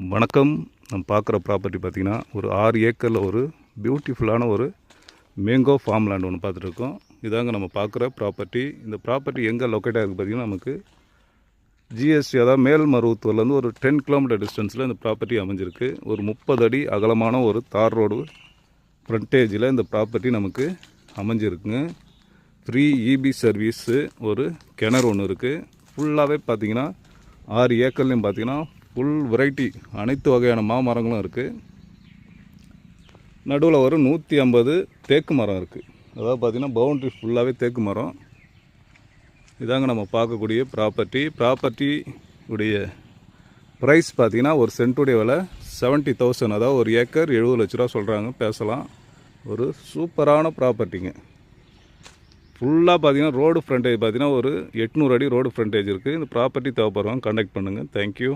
வணக்கம். நம்ம பார்க்குற ப்ராப்பர்ட்டி பார்த்திங்கன்னா ஒரு ஆறு ஏக்கரில் ஒரு பியூட்டிஃபுல்லான ஒரு மேங்கோ ஃபார்ம் லேண்ட் ஒன்று பார்த்துட்ருக்கோம். இதாங்க நம்ம பார்க்குற ப்ராப்பர்ட்டி இந்த ப்ராப்பர்ட்டி எங்கே லொக்கேட் இருக்குது பார்த்திங்கன்னா நமக்கு ஜிஎஸ்டி அதாவது மேல்மருவத்தூர்லேருந்து ஒரு டென் கிலோமீட்டர் டிஸ்டன்ஸில் இந்த ப்ராப்பர்ட்டி அமைஞ்சிருக்கு. ஒரு முப்பது அடி அகலமான ஒரு தார் ரோடு ஃப்ரண்டேஜில் இந்த ப்ராப்பர்ட்டி நமக்கு அமைஞ்சிருக்குங்க. ஃப்ரீ இபி சர்வீஸு ஒரு கிணறு ஒன்று இருக்குது ஃபுல்லாகவே பார்த்தீங்கன்னா ஆறு ஏக்கர்லேயும் பார்த்தீங்கன்னா ஃபுல் வெரைட்டி அனைத்து வகையான மாமரங்களும் இருக்குது நடுவில் ஒரு நூற்றி ஐம்பது தேக்கு மரம் இருக்குது அதாவது பார்த்தீங்கன்னா பவுண்ட்ரி ஃபுல்லாகவே தேக்கு மரம். இதாங்க நம்ம பார்க்கக்கூடிய ப்ராப்பர்ட்டி ப்ராப்பர்ட்டி உடைய ப்ரைஸ் பார்த்திங்கன்னா ஒரு சென்ட்டுடைய விலை செவன்ட்டி தௌசண்ட் அதாவது ஒரு ஏக்கர் எழுபது லட்ச ரூபா சொல்கிறாங்க பேசலாம். ஒரு சூப்பரான ப்ராப்பர்ட்டிங்க ஃபுல்லாக பார்த்தீங்கன்னா ரோடு ஃப்ரண்டேஜ் பார்த்தீங்கன்னா ஒரு எட்நூறு அடி ரோடு ஃப்ரண்டேஜ் இருக்குது இந்த ப்ராப்பர்ட்டி தேவைப்படுறவங்க கண்டக்ட் பண்ணுங்கள் தேங்க்யூ